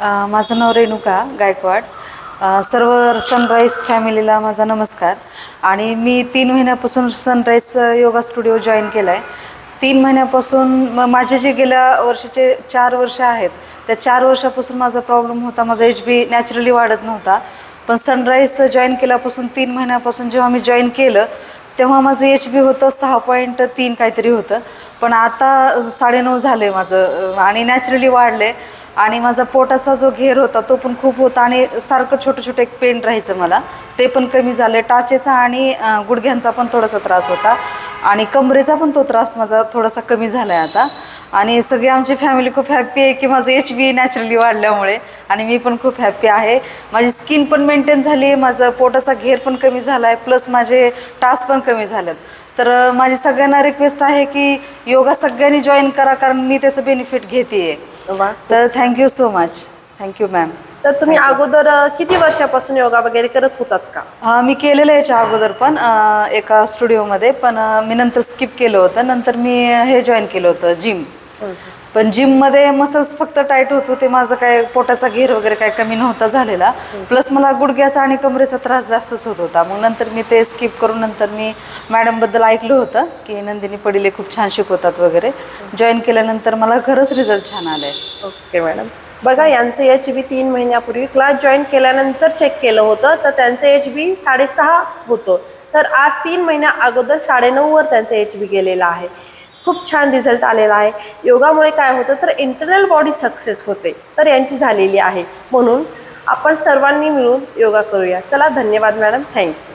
माझं नाव रेणुका गायकवाड. सर्व सनराईज फॅमिलीला माझा नमस्कार. आणि मी तीन महिन्यापासून सनराईज योगा स्टुडिओ जॉईन केला आहे तीन महिन्यापासून माझे जे गेल्या वर्षाचे चार वर्ष आहेत त्या चार वर्षापासून माझा प्रॉब्लेम होता. माझा एच बी नॅचरली वाढत नव्हता. पण सनराईज जॉईन केल्यापासून तीन महिन्यापासून जेव्हा मी जॉईन केलं तेव्हा माझं एच बी होतं सहा पॉईंट तीन काहीतरी होतं. पण आता साडेनऊ झालं आहे माझं आणि नॅचरली वाढले आणि माझा पोटाचा जो घेर होता तो पण खूप होता आणि सारखं छोटं छोटं एक पेन राहायचं मला. ते पण कमी झालं टाचेचा आणि गुडघ्यांचा पण थोडासा त्रास होता आणि कमरेचा पण तो त्रास माझा थोडासा कमी झाला आहे आता. आणि सगळी आमची फॅमिली खूप हॅप्पी आहे की माझं एच बी नॅचरली वाढल्यामुळे आणि मी पण खूप हॅप्पी आहे. माझी स्किन पण मेंटेन झाली आहे माझं पोटाचा घेर पण कमी झाला आहे प्लस माझे टास्क पण कमी झालेत. तर माझी सगळ्यांना रिक्वेस्ट आहे की योगा सगळ्यांनी जॉईन करा कारण मी त्याचं बेनिफिट घेते आहे वा. तर thank you so much thank you ma'am तर तुम्ही अगोदर किती वर्षापासून योगा वगैरे करत होतात का? अ, मी केलेलं याच्या अगोदर पण अ, एका स्टुडिओमध्ये पण अ, मी नंतर स्किप केलं होतं. नंतर मी हे जॉईन केलं होतं जिम पण जिममध्ये मसल्स फक्त टाईट होत होते माझं काय पोटाचा घेर वगैरे काय कमी नव्हता झालेला. प्लस मला गुडघ्याचा आणि कमरेचा त्रास जास्तच होत होता. मग नंतर मी ते स्किप करून नंतर मी मॅडमबद्दल ऐकलं होतं की नंदिनी पडिले खूप छान शिकवतात वगैरे. जॉईन केल्यानंतर मला खरंच रिझल्ट छान आले ओके मॅडम बघा यांचं एच बी तीन महिन्यापूर्वी क्लास जॉईन केल्यानंतर चेक केलं होतं तर त्यांचं एच बी साडेसहा होतं. तर आज तीन महिन्या अगोदर साडेनऊवर त्यांचं एच बी गेलेलं आहे. खूप छान रिझल्ट आलेला आहे. योगामुळे काय होतं तर इंटरनल बॉडी सक्सेस होते. तर यांची झालेली आहे. म्हणून आपण सर्वांनी मिळून योगा करूया. चला धन्यवाद मॅडम. थँक्यू